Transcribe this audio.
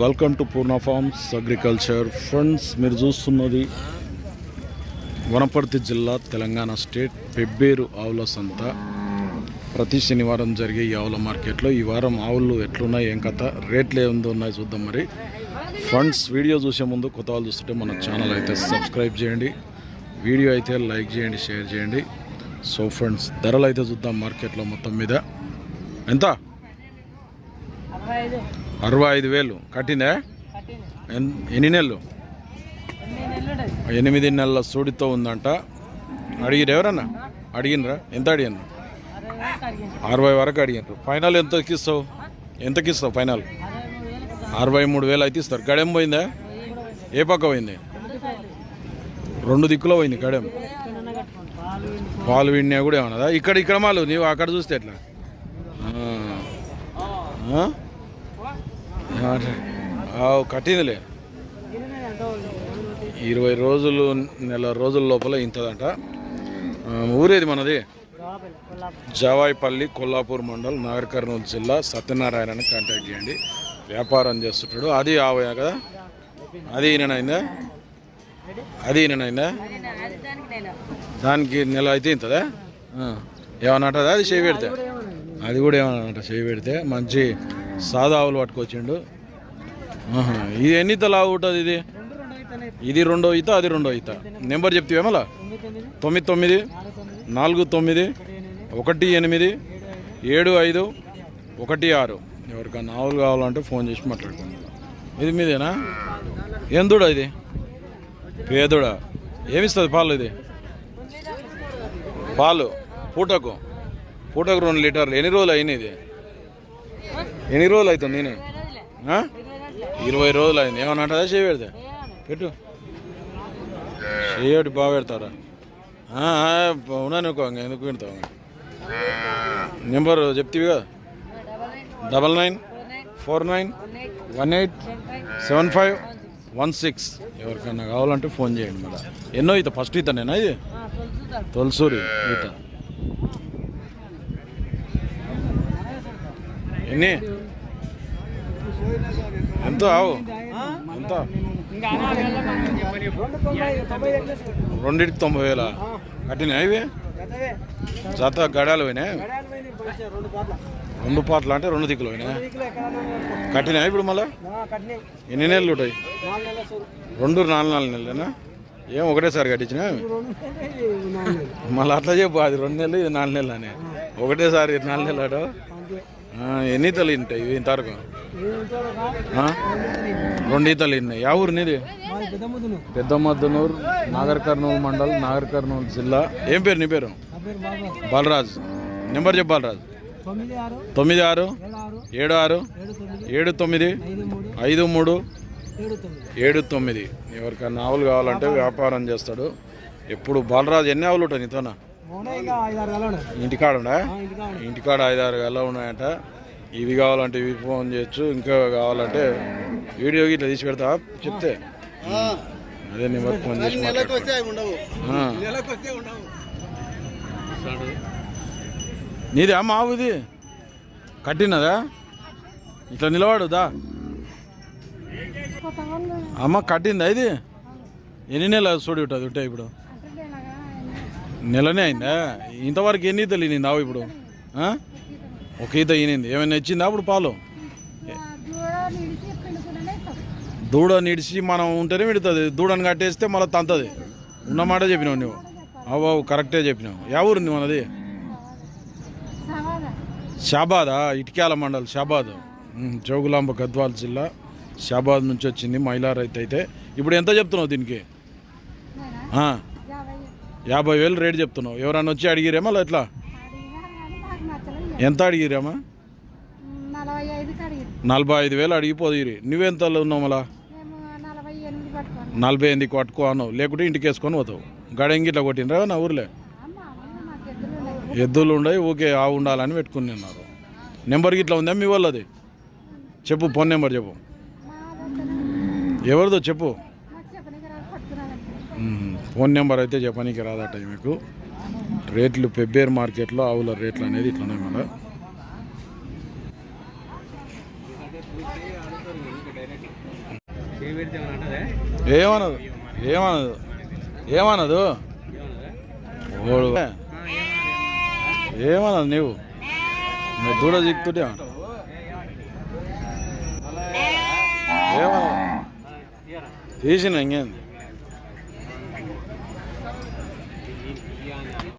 Welcome to Purna farms agriculture friends మీరు చూస్తున్నది వనపర్తి జిల్లా తెలంగాణ స్టేట్ పెబ్బేరు ఆవుల సంత. ప్రతి శనివారం జరిగే ఈ ఆవుల మార్కెట్లో ఈ వారం ఆవులు ఎట్లున్నాయి ఏం కథ రేట్లు ఏముందో ఉన్నాయి చూద్దాం మరి. ఫ్రెండ్స్ వీడియో చూసే ముందు కొత్త వాళ్ళు చూస్తుంటే మన ఛానల్ అయితే సబ్స్క్రైబ్ చేయండి. వీడియో అయితే లైక్ చేయండి షేర్ చేయండి. సో ఫ్రెండ్స్ ధరలు అయితే చూద్దాం మార్కెట్లో మొత్తం మీద. ఎంత? అరవై ఐదు వేలు. కట్టిందా? ఎన్- ఎన్ని నెలలు? ఎనిమిది నెలల సూడితో ఉందంట. అడిగిరు ఎవరన్నా? అడిగినరా? ఎంత అడిగినారు? అరవై వరకు అడిగినారు. ఫైనల్ ఎంత ఇస్తావు ఎంతకి ఇస్తావు ఫైనల్? అరవై మూడు వేలు అయితే ఇస్తారు. గడెం పోయిందా? ఏ పక్క పోయింది? రెండు దిక్కులో పోయింది గడెం. పాలు విడినా కూడా ఏమన్నదా? ఇక్కడ ఇక్కడ మాలు నీవు అక్కడ చూస్తే ఎట్లా? కట్టిందిలే. ఇరవై రోజులు నెల రోజుల లోపల ఇంతదంట. ఊరేది మనది? జవాయిపల్లి కొల్లాపూర్ మండల్ నాగర్ కర్నూలు జిల్లా సత్యనారాయణని కాంటాక్ట్ చేయండి. వ్యాపారం చేస్తుంటాడు. అది ఆవయా కదా? అది ఈయనైందా అది ఈయనైందా అది దానికి నెల. అయితే ఇంతదా? ఏమన్నా అది చేయి పెడితే. అది కూడా ఏమన్నా చేయి పెడితే మంచి సాదా ఆవులు పట్టుకొచ్చిండు. ఇది ఎన్ని లావు ఉంటుంది ఇది? ఇది రెండో ఈత అది రెండో ఈత. నెంబర్ చెప్తే మళ్ళా? తొమ్మిది తొమ్మిది నాలుగు తొమ్మిది ఒకటి ఎనిమిది ఏడు ఐదు ఒకటి ఆరు. ఎవరికైనా ఆవులు కావాలంటే ఫోన్ చేసి మాట్లాడుకుందాం ఇది మీదేనా? ఎందుడా ఇది? పేదుడా? ఏమిస్తుంది పాలు ఇది? పాలు. పూటకు. పూటకు రెండు లీటర్లు. ఎన్ని రోజులు అయినాయి ఇది? ఎన్ని రోజులు అవుతుంది? నేనే. ఇరవై రోజులు అయింది ఏమన్నా అంటారా? చేయి పెడితే. పెట్టు. చేయటి బాగా పెడతారా? ఉన్నాను ఎందుకు పెడతావు? నెంబర్ చెప్తీవి కదా? Double nine four nine one eight seven five one six. ఎవరికైనా కావాలంటే ఫోన్ చేయండి మళ్ళీ. ఎన్నో ఈత? ఫస్ట్ ఈత నేనా ఇది? తొలసూరి ఈత. ఎన్ని? ఎంత ఆవు? ఎంత? తొంభై రెండింటికి తొంభై వేల? కట్టినా ఇవి? జత గడాలు పోయినాయి రెండు పాటలు అంటే రెండు దిక్కులు పోయినాయి కట్టినా ఇప్పుడు మళ్ళీ? ఎన్ని నెలలు ఉంటాయి? రెండు నాలుగు నాలుగు నెలలేనా? ఏం ఒకటేసారి కట్టించినా? మళ్ళీ అట్లా చెప్పు అది రెండు నెలలు ఇది నాలుగు నెలలు అని. ఒకటేసారి నాలుగు నెలలు అట? ఎన్ని ఈతలు ఉంటాయి ఇవి ఇంతవరకు రెండు ఈతలు ఉన్నాయి యా ఊరు నీది? పెద్ద మద్దనూరు నాగర్ కర్నూలు మండల్ నాగర్ కర్నూలు జిల్లా. ఏం పేరు నీ పేరు? బాలరాజ్. నెంబర్ చెప్పు బాలరాజ్. తొమ్మిది ఆరు ఏడు ఆరు ఏడు తొమ్మిది ఐదు మూడు ఏడు తొమ్మిది ఏడు తొమ్మిది. ఎవరికైనా ఆవులు కావాలంటే వ్యాపారం చేస్తాడు. ఎప్పుడు బాలరాజు ఎన్ని ఆవులు ఉంటాయి నీతోనా? ఉన్నాయి. ఇంకా ఐదు ఆరు గల ఇంటికాడ ఉండా ఇంటికా ఇంటికాడ ఐదారు గల్లా ఉన్నాయంట. ఇవి కావాలంటే ఇవి ఫోన్ చేయొచ్చు ఇంకా కావాలంటే వీడియో ఇట్లా తీసి పెడతా చెప్తే. అదే నెంబర్ ఫోన్ చేసి. నీది అమ్మ ఆవు ఇది? కట్టినదా? ఇట్లా నిలబడుదా అమ్మ కట్టిందా ఇది? ఎన్ని నెలలు చూడి ఉంటుంది ఉంటాయి ఇప్పుడు? నెలనే అయిందా? ఇంతవరకు ఎన్ని ఈతలు ఈనింది ఇప్పుడు? ఒక ఈత ఈనింది ఏమైనా ఇచ్చిందా అప్పుడు పాలు? దూడ నిడిచి మనం ఉంటేనే విడుతుంది. దూడని కట్టేస్తే మళ్ళీ తంతది. ఉన్నమాట చెప్పినావు నువ్వు. అవు కరెక్టే చెప్పినావు. యా ఊరు మనది? షాబాదా? ఇటిక్యాల మండల్ షాబాద్. ఉమ్, జోగులాంబ గద్వాల్ జిల్లా షాబాద్ నుంచి వచ్చింది మహిళా రైతు అయితే. ఇప్పుడు ఎంత చెప్తున్నావు దీనికి? యాభై వేలు రేట్ చెప్తున్నావు. ఎవరన్నా వచ్చి అడిగిరేమా అలా ఎట్లా ఎంత అడిగిరేమా? నలభై ఐదు వేలు అడిగిపోదిరి నువ్వెంతలో ఉన్నావు మళ్ళా? నలభై ఎనిమిది పట్టుకో అన్నావు. లేకుంటే ఇంటికి వేసుకొని పోతావు. గడంగి ఇట్లా కొట్టినరా నా ఊర్లే? ఎద్దులు ఉండయి ఊకే ఆ ఉండాలని పెట్టుకుని ఉన్నారు. నెంబర్కి ఇట్లా ఉందా మీ వాళ్ళది? చెప్పు ఫోన్ నెంబర్ చెప్పు. ఎవరిదో చెప్పు. ఫోన్ నెంబర్ అయితే చెప్పడానికి రాదట మీకు. రేట్లు పెబ్బేరు మార్కెట్లో ఆవుల రేట్లు అనేది ఇట్లానే మన ఏమనదు? ఏమనదు? ఏమనదు? ఏమనదు నీవు? నువ్వు దూడ దిక్కుతుంటే ఏమన్నా తీసిన ఇంకేంది?